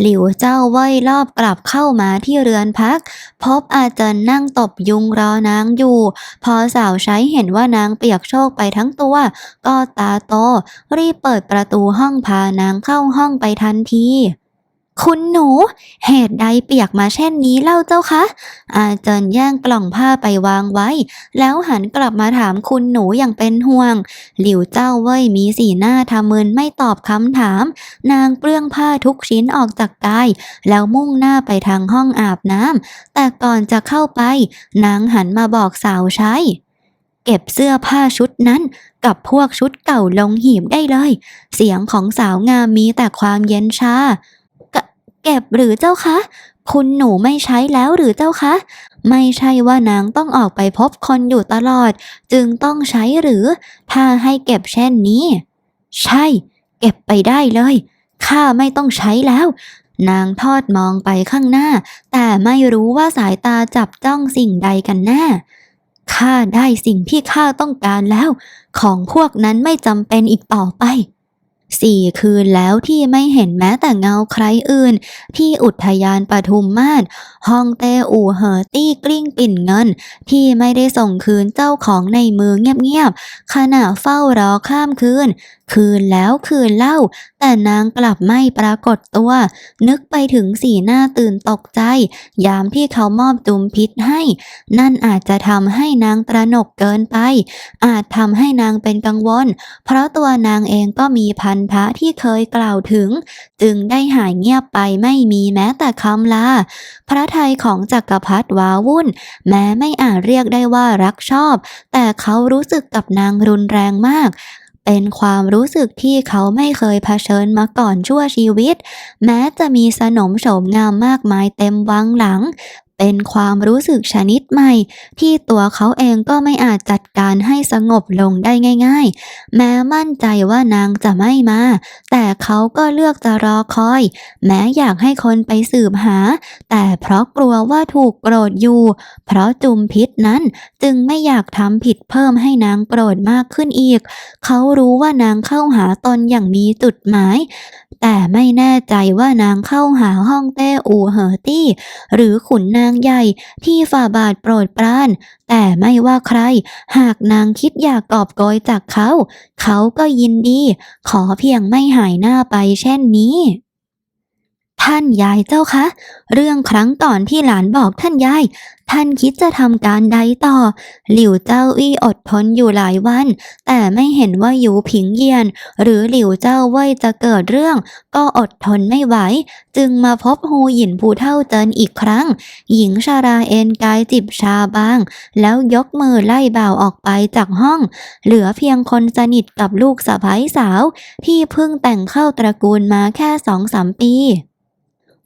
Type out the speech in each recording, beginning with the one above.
หลิวเจ้าว่ยรอบกลับเข้ามาที่เรือนพัก พบอาจารย์นั่งตบยุงรอนางอยู่ พอสาวใช้เห็นว่านางเปียกโชกไปทั้งตัว ก็ตาโต รีบเปิดประตูห้องพานางเข้าห้องไปทันที คุณหนู เหตุใดเปียกมาเช่นนี้เล่าเจ้าคะ อาจารย์แย่งกล่องผ้าไปวางไว้ แล้วหันกลับมาถามคุณหนูอย่างเป็นห่วง หลิวเจ้าเว่ยมีสีหน้าทำมึนไม่ตอบคำถาม นางเปลื้องผ้าทุกชิ้นออกจากกาย แล้วมุ่งหน้าไปทางห้องอาบน้ำแต่ก่อนจะเข้าไป นางหันมาบอกสาวใช้เก็บเสื้อผ้าชุดนั้นกับพวกชุดเก่าลงหีบได้เลย เสียงของสาวงามมีแต่ความเย็นชา เก็บหรือเจ้าคะ คุณหนูไม่ใช้แล้วหรือเจ้าคะ ไม่ใช่ว่านางต้องออกไปพบคนอยู่ตลอด จึงต้องใช้หรือ ถ้าให้เก็บเช่นนี้ ใช่ เก็บไปได้เลยข้าไม่ต้องใช้แล้ว นางทอดมองไปข้างหน้า แต่ไม่รู้ว่าสายตาจับจ้องสิ่งใดกันแน่ข้าได้สิ่งที่ข้าต้องการแล้ว ของพวกนั้นไม่จำเป็นอีกต่อไป สี่คืนแล้วที่ไม่เห็นแม้แต่เงาใครอื่น ที่อุทยานปทุมมาศห้องเต้อู่เหอตี้กลิ้งปิ่นเงิน ที่ไม่ได้ส่งคืนเจ้าของในมือเงียบๆขณะเฝ้ารอข้ามคืน คืนแล้วคืนเล่า แต่นางกลับไม่ปรากฏตัว นึกไปถึงสีหน้าตื่นตกใจ ยามที่เขามอบจุมพิษให้ นั่นอาจจะทำให้นางตระหนกเกินไป อาจทำให้นางเป็นกังวล เพราะตัวนางเองก็มีพันธะที่เคยกล่าวถึง จึงได้หายเงียบไปไม่มีแม้แต่คำลา พระทัยของจักรพรรดิว้าวุ่น แม้ไม่อาจเรียกได้ว่ารักชอบ แต่เขารู้สึกกับนางรุนแรงมาก เป็นความรู้สึกที่เขาไม่เคยเผชิญมาก่อนชั่วชีวิต แม้จะมีสนมโฉมงามมากมายเต็มวังหลัง เป็นความรู้สึกชนิดใหม่ ที่ตัวเขาเองก็ไม่อาจจัดการให้สงบลงได้ง่าย ๆ แม้มั่นใจว่านางจะไม่มา แต่เขาก็เลือกจะรอคอย แม้อยากให้คนไปสืบหา แต่เพราะกลัวว่าถูกโกรธอยู่ เพราะจุมพิษนั้นจึงไม่อยากทำผิดเพิ่มให้นางโกรธมากขึ้นอีก เขารู้ว่านางเข้าหาตนอย่างมีจุดหมาย แต่ไม่แน่ใจว่านางเข้าหาห้องเต้อูเหอตี้ หรือขุนนางใหญ่ที่ฝ่าบาทโปรดปราน แต่ไม่ว่าใคร หากนางคิดอยากกอบโกยจากเขา เขาก็ยินดี ขอเพียงไม่หายหน้าไปเช่นนี้ ท่านยายเจ้าคะ เรื่องครั้งก่อนที่หลานบอกท่านยาย ท่านคิดจะทำการใดต่อ หลิวเจ้าอี้อดทนอยู่หลายวัน แต่ไม่เห็นว่าอยู่ผิงเยียน หรือหลิวเจ้าเว่ยจะเกิดเรื่อง ก็อดทนไม่ไหว จึงมาพบฮูหยินผู้เท่าเจินอีกครั้ง หญิงชาราเอนกายจิบชาบาง แล้วยกมือไล่บ่าวออกไปจากห้อง เหลือเพียงคนสนิทกับลูกสะใภ้สาว ที่เพิ่งแต่งเข้าตระกูลมาแค่สองสามปี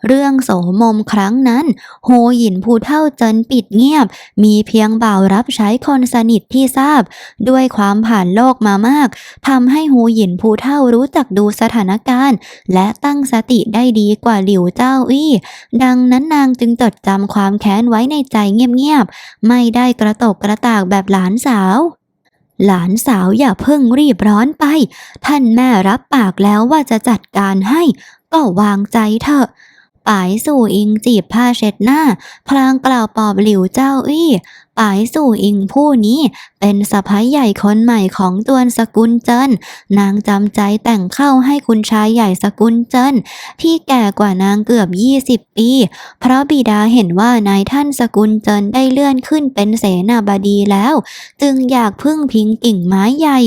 เรื่องโสมมครั้งนั้น โฮหยินผู้เท่าเจินปิดเงียบ มีเพียงบ่าวรับใช้คนสนิทที่ทราบ ด้วยความผ่านโลกมามากทำให้โฮหยินผู้เท่ารู้จักดูสถานการณ์ และตั้งสติได้ดีกว่าหลิวเจ้าอี้ดังนั้นนางจึงจดจำความแค้นไว้ในใจเงียบๆไม่ได้กระตกกระตากแบบหลานสาวหลานสาวอย่าเพิ่งรีบร้อนไป ท่านแม่รับปากแล้วว่าจะจัดการให้ ก็วางใจเถอะ ป่ายสู่อิงจีบผ้าเช็ดหน้า พลางกล่าวปอบหลิวเจ้าอี้ปายสู่อิงผู้นี้ เป็นสะพ้ายใหญ่คนใหม่ของตวนสกุลเจินนางจำใจแต่งเข้าให้คุณชายใหญ่สกุลเจินที่แก่กว่านางเกือบ 20 ปี เพราะบิดาเห็นว่านายท่านสกุลเจินได้เลื่อนขึ้นเป็นเสนาบดีแล้ว จึงอยากพึ่งพิงกิ่งไม้ใหญ่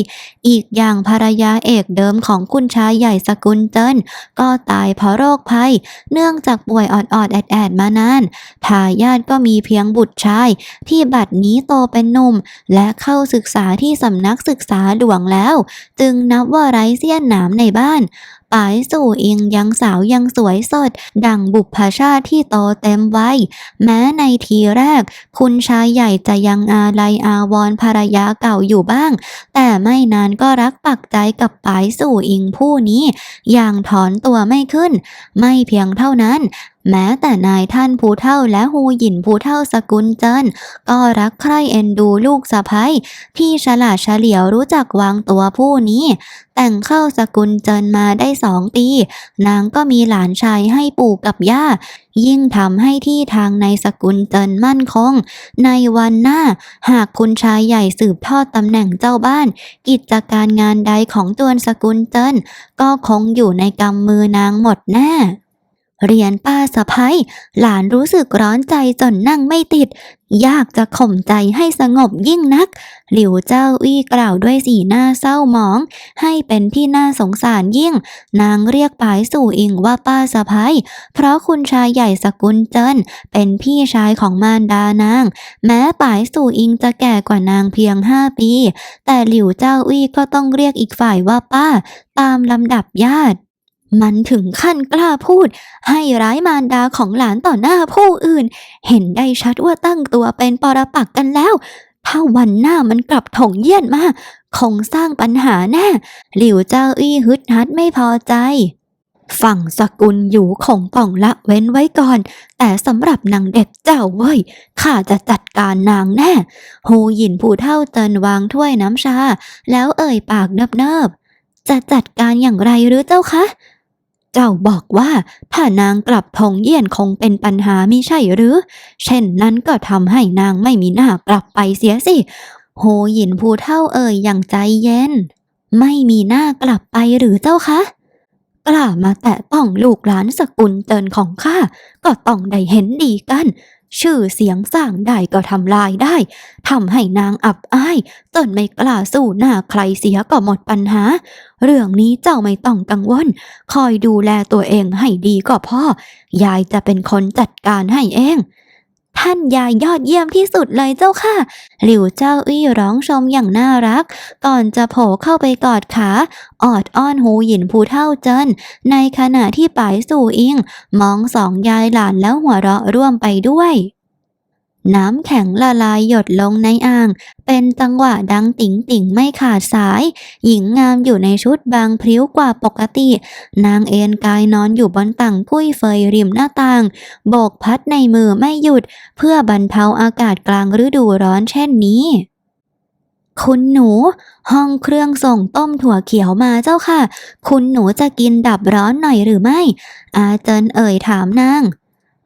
อีกอย่างภรรยาเอกเดิมของคุณชายใหญ่สกุลเจินก็ตายเพราะโรคภัย เนื่องจากป่วยออดๆแอดๆมานานทายาทก็มีเพียงบุตรชายที่บัดนี้โตเป็นหนุ่ม และเข้าศึกษาที่สำนักศึกษาหลวงแล้ว จึงนับว่าไร้เสี้ยนหนามในบ้านปายสู่อิงยังสาวยังสวยสด ดังบุพชาติที่โตเต็มวัยแม้ในทีแรก คุณชายใหญ่จะยังอาลัยอาวรภรรยาเก่าอยู่บ้าง แต่ไม่นานก็รักปักใจกับปายสู่อิงผู้นี้ อย่างถอนตัวไม่ขึ้น ไม่เพียงเท่านั้น แม้แต่นายท่านผู้เฒ่าและฮูหยินผู้เฒ่าสกุลเจินก็รักใคร่เอ็นดูลูกสะพ้ยที่ฉลาดเฉลียวรู้จักวางตัวผู้นี้ แต่งเข้าสกุลเจินมาได้สองปี นางก็มีหลานชายให้ปู่กับย่า ยิ่งทำให้ที่ทางในสกุลเจินมั่นคง ในวันหน้า หากคุณชายใหญ่สืบทอดตำแหน่งเจ้าบ้าน กิจการงานใดของตวนสกุลเจินก็คงอยู่ในกำมือนางหมดแน่ เรียนป้าสะพ้ยหลานรู้สึกร้อนใจจนนั่งไม่ติด ยากจะข่มใจให้สงบยิ่งนัก หลิวเจ้าอี้กล่าวด้วยสีหน้าเศร้าหมอง ให้เป็นที่น่าสงสารยิ่ง นางเรียกปายสู่อิงว่าป้าสะพ้ยเพราะคุณชายใหญ่สกุลเจินเป็นพี่ชายของมารดานาง แม้ปายสู่อิงจะแก่กว่านางเพียงห้าปี แต่หลิวเจ้าอี้ก็ต้องเรียกอีกฝ่ายว่าป้า ตามลำดับญาติ มันถึงขั้นกล้าพูด ให้ร้ายมารดาของหลานต่อหน้าผู้อื่น เห็นได้ชัดว่าตั้งตัวเป็นปรปักกันแล้ว ถ้าวันหน้ามันกลับถงเยี่ยนมา คงสร้างปัญหาแน่ หลิวเจ้าอี้ฮึดฮัดไม่พอใจ ฝั่งสกุลอยู่คงต้องละเว้นไว้ก่อน แต่สำหรับนางเด็กเจ้าเว้ยข้าจะจัดการนางแน่ฮูหยินผู้เท่าเจินวางถ้วยน้ำชา แล้วเอ่ยปากเนิบๆจะจัดการอย่างไรหรือเจ้าคะ เจ้าบอกว่าถ้านางกลับทงเยี่ยนคงเป็นปัญหามิใช่หรือ เช่นนั้นก็ทำให้นางไม่มีหน้ากลับไปเสียสิ โฮหยินผู้เท่าเอ่ยอย่างใจเย็น ไม่มีหน้ากลับไปหรือเจ้าคะกล้ามาแตะต้องลูกหลานสกุลเจินของข้า ก็ต้องได้เห็นดีกัน ชื่อเสียงสร้างได้ก็ทำลายได้ทำให้นางอับอายจนไม่กล้าสู้หน้าใครเสียก็หมดปัญหา เรื่องนี้เจ้าไม่ต้องกังวล คอยดูแลตัวเองให้ดีก็พอยายจะเป็นคนจัดการให้เอง ท่านยายยอดเยี่ยมที่สุดเลยเจ้าค่ะ หลิวเจ้าอี้ร้องชมอย่างน่ารัก ก่อนจะโผล่เข้าไปกอดขา ออดอ้อนหูหยินผู้เท่าเจินในขณะที่ปายสู่อิง มองสองยายหลานแล้วหัวเราะร่วมไปด้วย น้ำแข็งละลายหยดลงในอ่าง เป็นจังหวะดังติ๋งติ๋งไม่ขาดสาย หญิงงามอยู่ในชุดบางพริ้วกว่าปกติ นางเอนกายนอนอยู่บนตังกุ้ยเฟยริมหน้าต่าง โบกพัดในมือไม่หยุด เพื่อบรรเทาอากาศกลางฤดูร้อนเช่นนี้คุณหนู ห้องเครื่องส่งต้มถั่วเขียวมาเจ้าค่ะ คุณหนูจะกินดับร้อนหน่อยหรือไม่ อาเจินเอ่ยถามนาง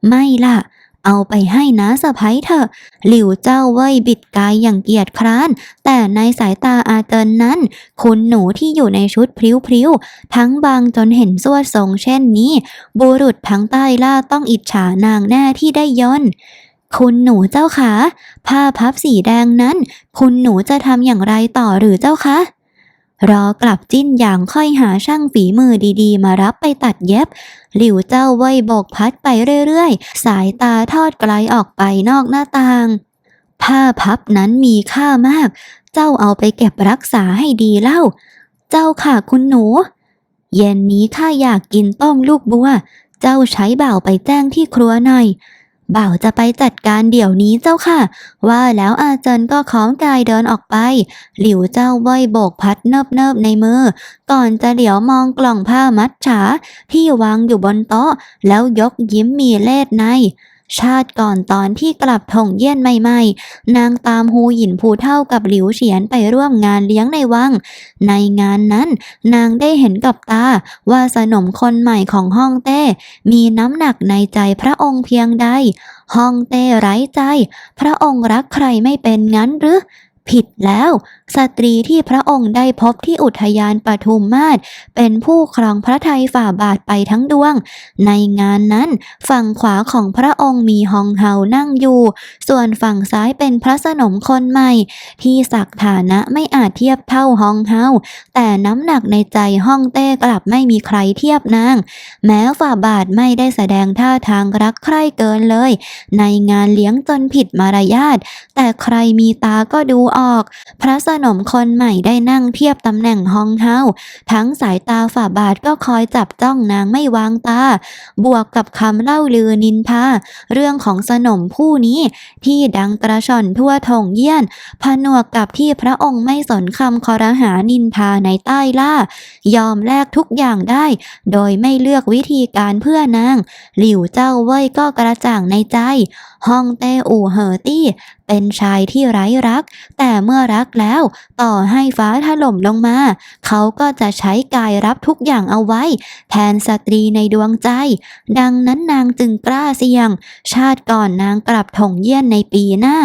ไม่ล่ะ เอาไปให้น้าสะพ้ยเถอะ หลิวเจ้าเว่ยบิดกายอย่างเกียจคร้าน แต่ในสายตาอาเจินนั้น คุณหนูที่อยู่ในชุดพริ้วๆ ทั้งบางจนเห็นสวดทรงเช่นนี้ บุรุษทั้งใต้ล่าต้องอิจฉานางแน่ที่ได้ยนต์คุณหนูเจ้าคะผ้าพับสีแดงนั้น คุณหนูจะทำอย่างไรต่อหรือเจ้าคะ รอกลับจิ้นอย่างค่อยหาช่างฝีมือดีๆ มารับไปตัดเย็บ หลิวเจ้าเว่ยโบกพัดไปเรื่อยๆ สายตาทอดไกลออกไปนอกหน้าต่าง ผ้าพับนั้นมีค่ามาก เจ้าเอาไปเก็บรักษาให้ดีเล่า เจ้าค่ะคุณหนู เย็นนี้ข้าอยากกินต้มลูกบัว เจ้าใช้บ่าวไปแจ้งที่ครัวหน่อย บ่าวจะไปจัดการเดี๋ยวนี้เจ้าค่ะ ว่าแล้วอาจารย์ก็ค้อมกายเดินออกไป หลิวเจ้าว้อยโบกพัดเนิบๆในมือ ก่อนจะเหลียวมองกล่องผ้ามัดฉาที่วางอยู่บนโต๊ะ แล้วยกยิ้มมีเลศใน ชาติก่อนตอนที่กลับถงเยี่ยนใหม่ๆ นางตามฮูหยินผู้เท่ากับหลิวเฉียนไปร่วมงานเลี้ยงในวัง ในงานนั้น นางได้เห็นกับตาว่าสนมคนใหม่ของห้องเต้ มีน้ำหนักในใจพระองค์เพียงใดห้องเต้ไร้ใจ พระองค์รักใครไม่เป็นงั้นหรือ ผิดแล้ว สตรีที่พระองค์ได้พบที่อุทยานปทุมมาศเป็นผู้ครองพระทัยฝ่าบาทไปทั้งดวง ในงานนั้นฝั่งขวาของพระองค์มีฮองเฮานั่งอยู่ ส่วนฝั่งซ้ายเป็นพระสนมคนใหม่ ที่ศักฐานะไม่อาจเทียบเท่าฮองเฮาแต่น้ำหนักในใจห้องเต้กลับไม่มีใครเทียบนาง แม้ฝ่าบาทไม่ได้แสดงท่าทางรักใคร่เกินเลย ในงานเลี้ยงจนผิดมารยาทแต่ใครมีตาก็ดูออก พระสนมคนใหม่ได้นั่งเทียบตำแหน่งฮองเฮาทั้งสายตาฝ่าบาทก็คอยจับจ้องนางไม่วางตา บวกกับคำเล่าลือนินทาเรื่องของสนมผู้นี้ที่ดังกระชอนทั่วทงเยี่ยน ผนวกกับที่พระองค์ไม่สนคำคอรหานินทาในใต้ล่า ยอมแลกทุกอย่างได้ โดยไม่เลือกวิธีการเพื่อนาง หลิวเจ้าเว่ยก็กระจ่างในใจ ฮองเต้อู่เหอตี้ เป็นชายที่ไร้รัก แต่เมื่อรักแล้ว ต่อให้ฟ้าถล่มลงมา เขาก็จะใช้กายรับทุกอย่างเอาไว้ แทนสตรีในดวงใจ ดังนั้นนางจึงกล้าเสี่ยง ชาติก่อนนางกลับถงเยี่ยนในปีหน้า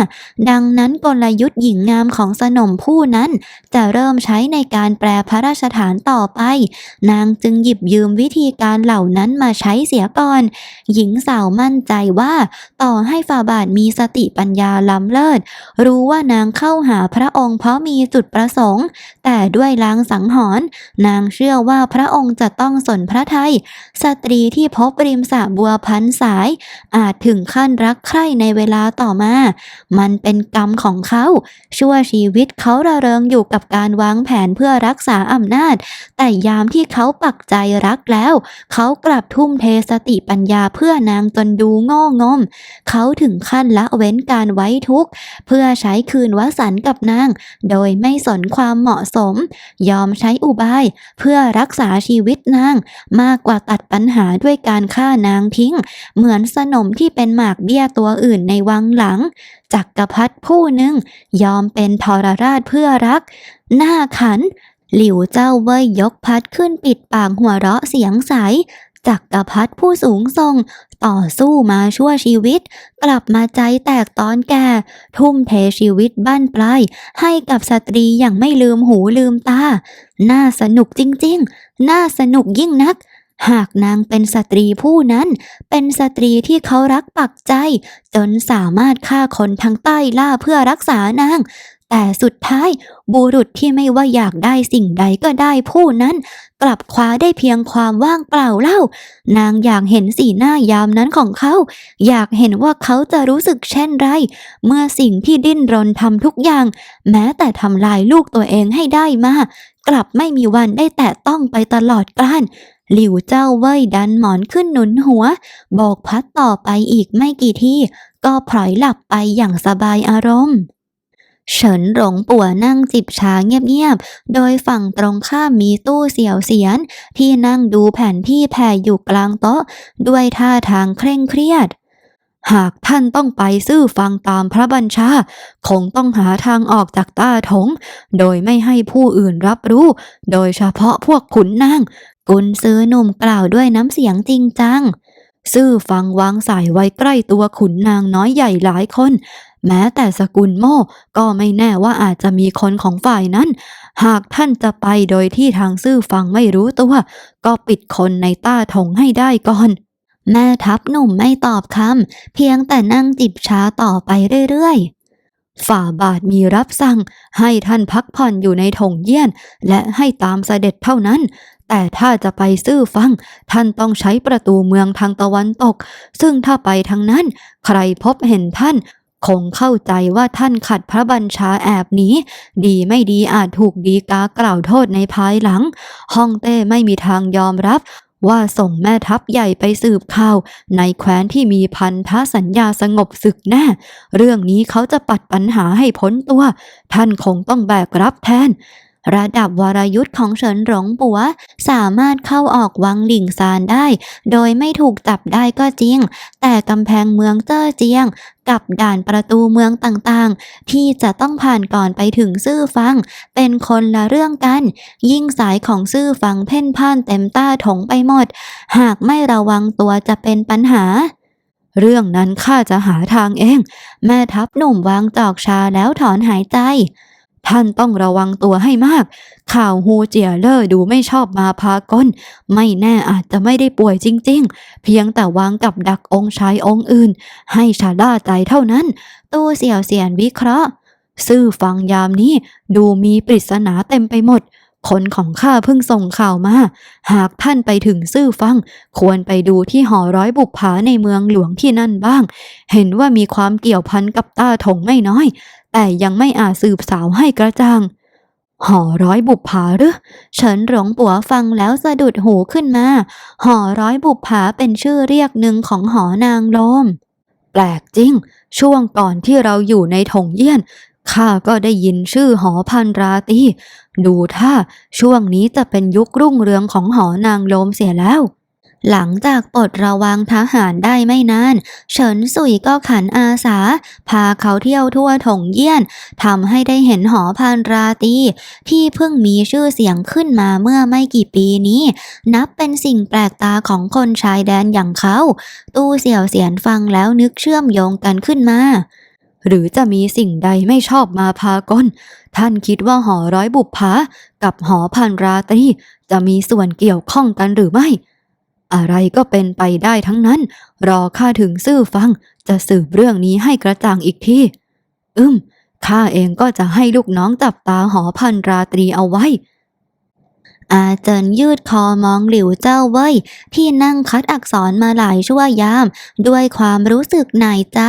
ดังนั้นกลยุทธ์หญิงงามของสนมผู้นั้น จะเริ่มใช้ในการแปลพระราชฐานต่อไป นางจึงหยิบยืมวิธีการเหล่านั้นมาใช้เสียก่อน หญิงสาวมั่นใจว่า ต่อให้ฝ่าบาทมีสติปัญญาล้ำเลิศ รู้ว่านางเข้าหาพระองค์เพราะมีจุดประสงค์ แต่ด้วยลางสังหรณ์นางเชื่อว่าพระองค์จะต้องสนพระทัยสตรีที่พบริมสระบัวพันสาย อาจถึงขั้นรักใคร่ในเวลาต่อมา มันเป็นกรรมของเขา ชั่วชีวิตเขาระเริงอยู่กับการวางแผนเพื่อรักษาอำนาจ แต่ยามที่เขาปักใจรักแล้ว เขากลับทุ่มเทสติปัญญาเพื่อนางจนดูโง่งม เขาถึงขั้นละเว้นการไว้ทุกข์เพื่อใช้คืนวสันกับนาง โดยไม่สนความเหมาะสม ยอมใช้อุบาย เพื่อรักษาชีวิตนาง มากกว่าตัดปัญหาด้วยการฆ่านางทิ้ง เหมือนสนมที่เป็นหมากเบี้ยตัวอื่นในวังหลังจักกรพรรดิผู้หนึ่ง ยอมเป็นทรราชเพื่อรัก หน้าขันหลิวเจ้าเว่ยยกพัดขึ้นปิดปากหัวเราะเสียงใส จักรพรรดิผู้สูงทรงต่อสู้มาชั่วชีวิต กลับมาใจแตกตอนแก่ ทุ่มเทชีวิตบ้านปลาย ให้กับสตรีอย่างไม่ลืมหูลืมตา น่าสนุกจริงๆ น่าสนุกยิ่งนักหากนางเป็นสตรีผู้นั้น เป็นสตรีที่เขารักปักใจ จนสามารถฆ่าคนทั้งใต้ล่าเพื่อรักษานาง แต่สุดท้ายบุรุษที่ไม่ว่าอยากได้สิ่งใดก็ได้ผู้นั้นกลับคว้าได้เพียงความว่างเปล่าเล่า นางอยากเห็นสีหน้ายามนั้นของเขา อยากเห็นว่าเขาจะรู้สึกเช่นไร เมื่อสิ่งที่ดิ้นรนทำทุกอย่าง แม้แต่ทำลายลูกตัวเองให้ได้มา กลับไม่มีวันได้แตะต้องไปตลอดกาลหลิวเจ้าเว่ยดันหมอนขึ้นหนุนหัว โบกพัดต่อไปอีกไม่กี่ที่ ก็พลอยหลับไปอย่างสบายอารมณ์ เฉินหลงปัวนั่งจิบชาเงียบๆ โดยฝั่งตรงข้ามมีตู้เสี่ยวเสียน ที่นั่งดูแผนที่แผ่อยู่กลางโต๊ะ ด้วยท่าทางเคร่งเครียด หากท่านต้องไปซื่อฟังตามพระบัญชา คงต้องหาทางออกจากต้าถง โดยไม่ให้ผู้อื่นรับรู้ โดยเฉพาะพวกขุนนาง กุนซื้อหนุ่มกล่าวด้วยน้ำเสียงจริงจังซื่อฟังวางสายไว้ใกล้ตัวขุนนางน้อยใหญ่หลายคน แม้แต่สกุลโม่ก็ไม่แน่ว่าอาจจะมีคนของฝ่ายนั้น หากท่านจะไปโดยที่ทางซื่อฟังไม่รู้ตัว ก็ปิดคนในต้าถงให้ได้ก่อนแม่ทัพหนุ่มไม่ตอบคำเพียงแต่นั่งจิบช้าต่อไปเรื่อยๆ ฝ่าบาทมีรับสั่ง ให้ท่านพักผ่อนอยู่ในถงเยี่ยน และให้ตามเสด็จเท่านั้น แต่ถ้าจะไปซื่อฟัง ท่านต้องใช้ประตูเมืองทางตะวันตก ซึ่งถ้าไปทางนั้น ใครพบเห็นท่าน คงเข้าใจว่าท่านขัดพระบัญชาแอบหนีดีไม่ดีอาจถูกดีกากล่าวโทษในภายหลังฮ่องเต้ไม่มีทางยอมรับว่าส่งแม่ทัพใหญ่ไปสืบข่าว ในแคว้นที่มีพันธสัญญาสงบศึกแน่ เรื่องนี้เขาจะปัดปัญหาให้พ้นตัว ท่านคงต้องแบกรับแทน ระดับวรยุทธ์ของเฉินหลงปัว สามารถเข้าออกวังหลิงซานได้ โดยไม่ถูกจับได้ก็จริง แต่กำแพงเมืองเจ้อเจียง กับด่านประตูเมืองต่างๆ ที่จะต้องผ่านก่อนไปถึงซื่อฟัง เป็นคนละเรื่องกัน ยิ่งสายของซื่อฟังเพ่นพ่านเต็มต้าถงไปหมด หากไม่ระวังตัวจะเป็นปัญหาเรื่องนั้นข้าจะหาทางเอง แม่ทัพหนุ่มวางจอกชาแล้วถอนหายใจ ท่านต้องระวังตัวให้มาก ข่าวฮูเจียเลอร์ดูไม่ชอบมาพากล ไม่แน่อาจจะไม่ได้ป่วยจริงๆ เพียงแต่วางกับดักองค์ชายองค์อื่น ให้ชาล่าใจเท่านั้น ตู้เสี่ยวเสียนวิเคราะห์ ซื่อฟังยามนี้ดูมีปริศนาเต็มไปหมดคนของข้าเพิ่งส่งข่าวมา หากท่านไปถึงซื่อฟัง ควรไปดูที่หอร้อยบุกผาในเมืองหลวงที่นั่นบ้าง เห็นว่ามีความเกี่ยวพันกับต้าถงไม่น้อย แต่ยังไม่อาจสืบสาวให้กระจ่างหอร้อยบุปผาหรือเฉินหลงปัวฟังแล้วสะดุดหูขึ้นมาหอร้อยบุปผาเป็นชื่อเรียกหนึ่งของหอนางลม แปลกจริง ช่วงก่อนที่เราอยู่ในถงเยี่ยนข้าก็ได้ยินชื่อหอพันราตีดูท่าช่วงนี้จะเป็นยุครุ่งเรืองของหอนางลมเสียแล้ว หลังจากปลดระวังทหารได้ไม่นาน เฉินสุยก็ขันอาสา พาเขาเที่ยวทั่วถงเยี่ยนทำให้ได้เห็นหอพันราตี ที่เพิ่งมีชื่อเสียงขึ้นมาเมื่อไม่กี่ปีนี้ นับเป็นสิ่งแปลกตาของคนชายแดนอย่างเขา ตู้เสี่ยวเสียนฟังแล้วนึกเชื่อมโยงกันขึ้นมาหรือจะมีสิ่งใดไม่ชอบมาพากลท่านคิดว่าหอร้อยบุปผากับหอพันราตรีจะมีส่วนเกี่ยวข้องกันหรือไม่ อะไรก็เป็นไปได้ทั้งนั้น รอข้าถึงซื่อฟัง จะสืบเรื่องนี้ให้กระจ่างอีกทีอืมข้าเองก็จะให้ลูกน้องจับตาหอพันราตรีเอาไว้ อาเจินยืดคอมองหลิวเจ้าเว่ยที่นั่งคัดอักษรมาหลายชั่วยาม ด้วยความรู้สึกหน่ายใจ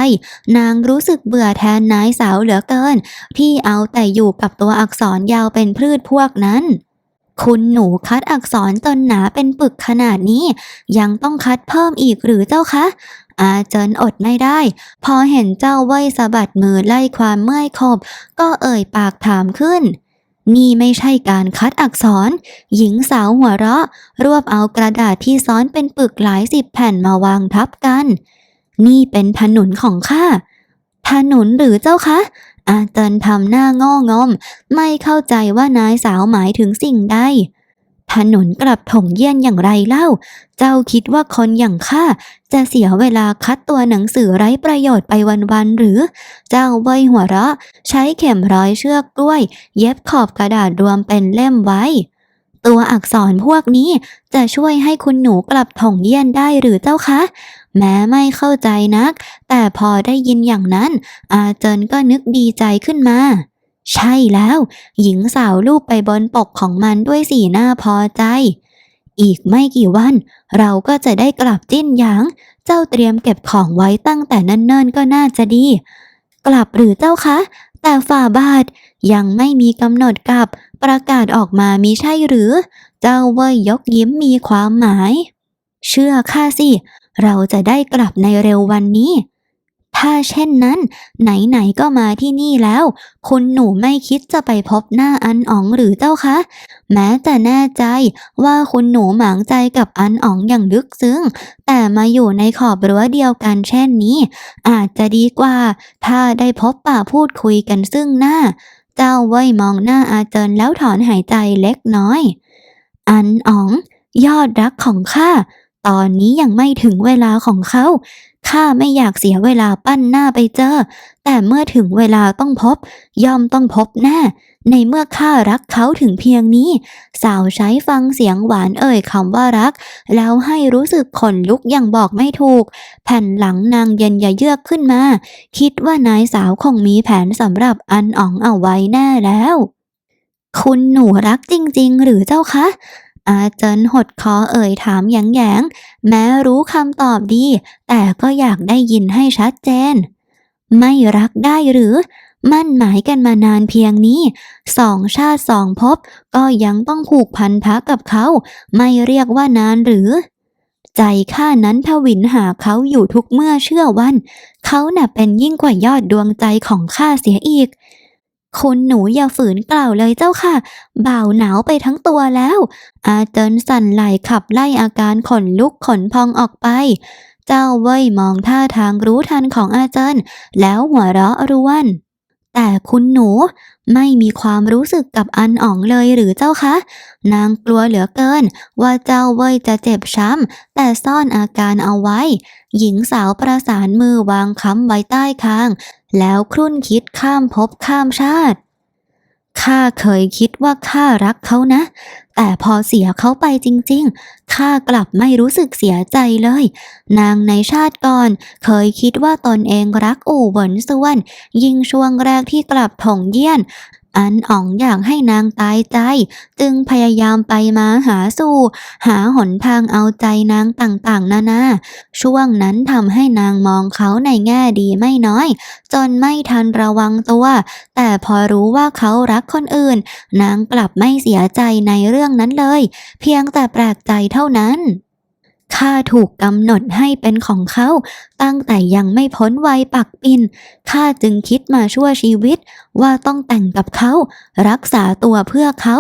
นางรู้สึกเบื่อแทนนายสาวเหลือเกิน ที่เอาแต่อยู่กับตัวอักษรยาวเป็นพืชพวกนั้น คุณหนูคัดอักษรจนหนาเป็นปึกขนาดนี้ ยังต้องคัดเพิ่มอีกหรือเจ้าคะ อาเจินอดไม่ได้ พอเห็นเจ้าเว่ยสะบัดมือไล่ความเมื่อยขบ ก็เอ่ยปากถามขึ้น นี่ไม่ใช่การคัดอักษร หญิงสาวหัวเราะ รวบเอากระดาษที่ซ้อนเป็นปึกหลายสิบแผ่นมาวางทับกัน นี่เป็นถนนของข้าถนนหรือเจ้าคะ อาเตินทำหน้าง้องอม ไม่เข้าใจว่านายสาวหมายถึงสิ่งใด ถนนกลับถงเยี่ยนอย่างไรเล่า เจ้าคิดว่าคนอย่างข้าจะเสียเวลาคัดตัวหนังสือไร้ประโยชน์ไปวันๆหรือ เจ้าเว่ยหัวเราะ ใช้เข็มร้อยเชือกกล้วย เย็บขอบกระดาษรวมเป็นเล่มไว้ ตัวอักษรพวกนี้จะช่วยให้คุณหนูกลับถงเยี่ยนได้หรือเจ้าคะ แม้ไม่เข้าใจนัก แต่พอได้ยินอย่างนั้น อาเจินก็นึกดีใจขึ้นมา ใช่แล้ว หญิงสาวลูบไปบนปกของมันด้วยสีหน้าพอใจ อีกไม่กี่วัน เราก็จะได้กลับจิ้นหยาง เจ้าเตรียมเก็บของไว้ตั้งแต่เนิ่นๆก็น่าจะดี กลับหรือเจ้าคะ แต่ฝ่าบาทยังไม่มีกำหนดกลับ ประกาศออกมามีใช่หรือ เจ้าเว่ยยกยิ้มมีความหมาย เชื่อข้าสิ เราจะได้กลับในเร็ววันนี้ ถ้าเช่นนั้น ไหนๆก็มาที่นี่แล้ว คุณหนูไม่คิดจะไปพบหน้าอันอ๋องหรือเจ้าคะ แม้แต่แน่ใจว่าคุณหนูหมางใจกับอันอ๋องอย่างลึกซึ้ง แต่มาอยู่ในขอบรั้วเดียวกันเช่นนี้ อาจจะดีกว่า ถ้าได้พบป่าพูดคุยกันซึ่งหน้า เจ้าเว่ยมองหน้าอาเจินแล้วถอนหายใจเล็กน้อย อันอ๋อง ยอดรักของข้า ตอนนี้ยังไม่ถึงเวลาของเขา ข้าไม่อยากเสียเวลาปั้นหน้าไปเจอ แต่เมื่อถึงเวลาต้องพบ ย่อมต้องพบแน่ ในเมื่อข้ารักเขาถึงเพียงนี้ สาวใช้ฟังเสียงหวานเอ่ยคำว่ารัก แล้วให้รู้สึกขนลุกอย่างบอกไม่ถูก แผ่นหลังนางเย็นยะเยือกขึ้นมา คิดว่านายสาวคงมีแผนสำหรับอันอ๋องเอาไว้แน่แล้ว คุณหนูรักจริง ๆ หรือเจ้าคะ อาเจินหดคอเอ่ยถามแยงแม้รู้คำตอบดี แต่ก็อยากได้ยินให้ชัดเจน ไม่รักได้หรือ มั่นหมายกันมานานเพียงนี้ สองชาติสองภพก็ยังต้องผูกพันธะกับเขา ไม่เรียกว่านานหรือ ใจข้านั้นทวินหาเขาอยู่ทุกเมื่อเชื่อวัน เขาน่ะเป็นยิ่งกว่ายอดดวงใจของข้าเสียอีก คุณหนูอย่าฝืนกล่าวเลยเจ้าค่ะบ่าวหนาวไปทั้งตัวแล้ว อาเจินสั่นไหลขับไล่อาการขนลุกขนพองออกไป เจ้าเว่ยมองท่าทางรู้ทันของอาเจินแล้วหัวเราะร่วน แต่คุณหนูไม่มีความรู้สึกกับอันอ๋องเลยหรือเจ้าคะ นางกลัวเหลือเกิน ว่าเจ้าเว่ยจะเจ็บช้ำ แต่ซ่อนอาการเอาไว้ หญิงสาวประสานมือวางค้ำไว้ใต้คาง แล้วครุ่นคิดข้ามภพข้ามชาติข้าเคยคิดว่าข้ารักเขานะ แต่พอเสียเขาไปจริงๆ ข้ากลับไม่รู้สึกเสียใจเลย นางในชาติก่อน เคยคิดว่าตนเองรักอู่เหวินส่วน ยิ่งช่วงแรกที่กลับถงเยี่ยน อันอ๋องอยากให้นางตายใจ จึงพยายามไปมาหาสู่ หาหนทางเอาใจนางต่างๆ นานาช่วงนั้นทำให้นางมองเขาในแง่ดีไม่น้อย จนไม่ทันระวังตัว แต่พอรู้ว่าเขารักคนอื่น นางกลับไม่เสียใจในเรื่องนั้นเลย เพียงแต่แปลกใจเท่านั้นข้าถูกกำหนดให้เป็นของเขาตั้งแต่ยังไม่พ้นวัยปักปินข้าจึงคิดมาชั่วชีวิตว่าต้องแต่งกับเขา รักษาตัวเพื่อเขา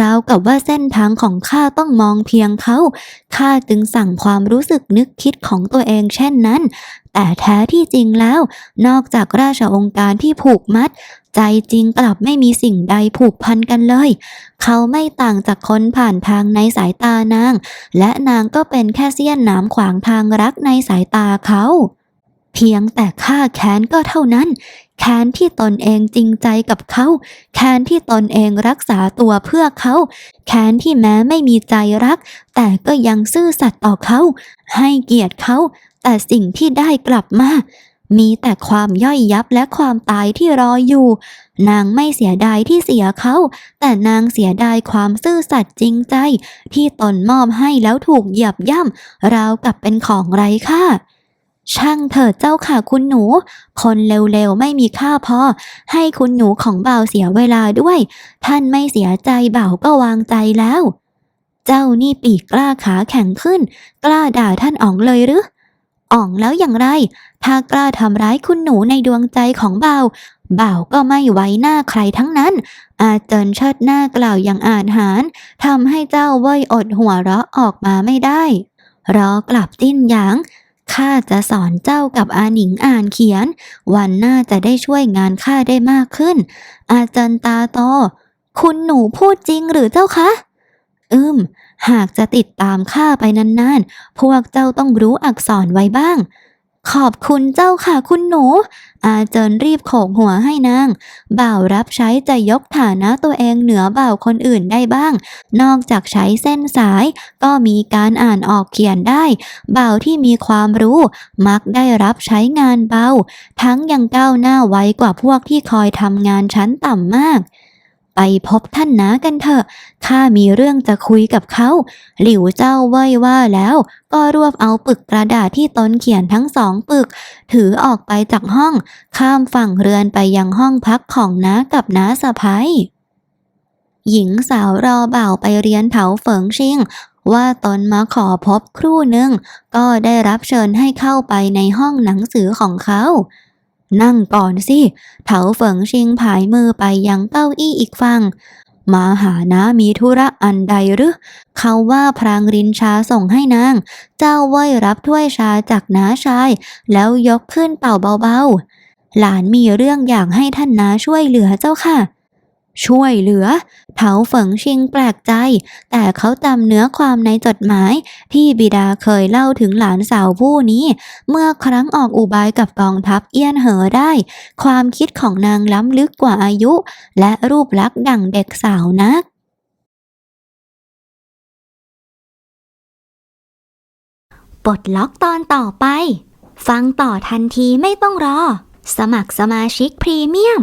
ราวกับว่าเส้นทางของข้าต้องมองเพียงเขาข้าจึงสั่งความรู้สึกนึกคิดของตัวเองเช่นนั้น แต่แท้ที่จริงแล้ว นอกจากราชองค์การที่ผูกมัด ใจจริงกลับไม่มีสิ่งใดผูกพันกันเลย เขาไม่ต่างจากคนผ่านทางในสายตานาง และนางก็เป็นแค่เสี้ยนหนามขวางทางรักในสายตาเขา เพียงแต่ข้าแค้นก็เท่านั้น แค้นที่ตนเองจริงใจกับเขา แค้นที่ตนเองรักษาตัวเพื่อเขา แค้นที่แม้ไม่มีใจรัก แต่ก็ยังซื่อสัตย์ต่อเขา ให้เกียรติเขา แต่สิ่งที่ได้กลับมา มีแต่ความย่อยยับและความตายที่รออยู่ นางไม่เสียดายที่เสียเขา แต่นางเสียดายความซื่อสัตย์จริงใจ ที่ตนมอบให้แล้วถูกเหยียบย่ำราวกับเป็นของไร้ค่า ช่างเถิดเจ้าค่ะคุณหนู คนเร็วๆไม่มีค่าพอ ให้คุณหนูของบ่าวเสียเวลาด้วย ท่านไม่เสียใจบ่าวก็วางใจแล้ว เจ้านี่ปีกกล้าขาแข็งขึ้น กล้าด่าท่านอ๋องเลยหรืออ๋องแล้วอย่างไร ถ้ากล้าทำร้ายคุณหนูในดวงใจของบ่าวบ่าวก็ไม่ไว้หน้าใครทั้งนั้น อาเจินเชิดหน้ากล่าวอย่างอาจหารทำให้เจ้าเว่ยอดหัวเราะออกมาไม่ได้รอกลับจิ้นหยาง ข้าจะสอนเจ้ากับอาหนิงอ่านเขียน วันหน้าจะได้ช่วยงานข้าได้มากขึ้น อาจารย์ตาโตคุณหนูพูดจริงหรือเจ้าคะ อืม หากจะติดตามข้าไปนานๆ พวกเจ้าต้องรู้อักษรไว้บ้าง ขอบคุณเจ้าค่ะคุณหนู อาเจินรีบโขกหัวให้นาง บ่าวรับใช้จะยกฐานะตัวเองเหนือบ่าวคนอื่นได้บ้าง นอกจากใช้เส้นสาย ก็มีการอ่านออกเขียนได้ บ่าวที่มีความรู้ มักได้รับใช้งานเบา ทั้งยังก้าวหน้าไวกว่าพวกที่คอยทำงานชั้นต่ำมาก ไปพบท่านนากันเถอะ ข้ามีเรื่องจะคุยกับเขา หลิวเจ้าเว่ยว่าแล้ว ก็รวบเอาปึกกระดาษที่ตนเขียนทั้งสองปึก ถือออกไปจากห้อง ข้ามฝั่งเรือนไปยังห้องพักของน้ากับน้าสะพ้ยหญิงสาวรอบ่าวไปเรียนเถาเฟิงชิงว่าตนมาขอพบครู่หนึ่ง ก็ได้รับเชิญให้เข้าไปในห้องหนังสือของเขา นั่งก่อนสิเถาเฝิงชิงผายมือไปยังเก้าอี้อีกฝั่งมาหานะมีธุระอันใดหรือ เขาว่าพรางรินชาส่งให้นาง เจ้าเว่ยรับถ้วยชาจากน้าชาย แล้วยกขึ้นเป่าเบาๆ หลานมีเรื่องอยากให้ท่านนาช่วยเหลือเจ้าค่ะ ช่วยเหลือ เถาเฟิงชิงแปลกใจ แต่เขาจำเนื้อความในจดหมาย ที่บิดาเคยเล่าถึงหลานสาวผู้นี้ เมื่อครั้งออกอุบายกับกองทัพเอี้ยนเหอได้ ความคิดของนางล้ำลึกกว่าอายุ และรูปลักษณ์ดั่งเด็กสาวนักปลดล็อกตอนต่อไป ฟังต่อทันทีไม่ต้องรอ สมัครสมาชิกพรีเมียม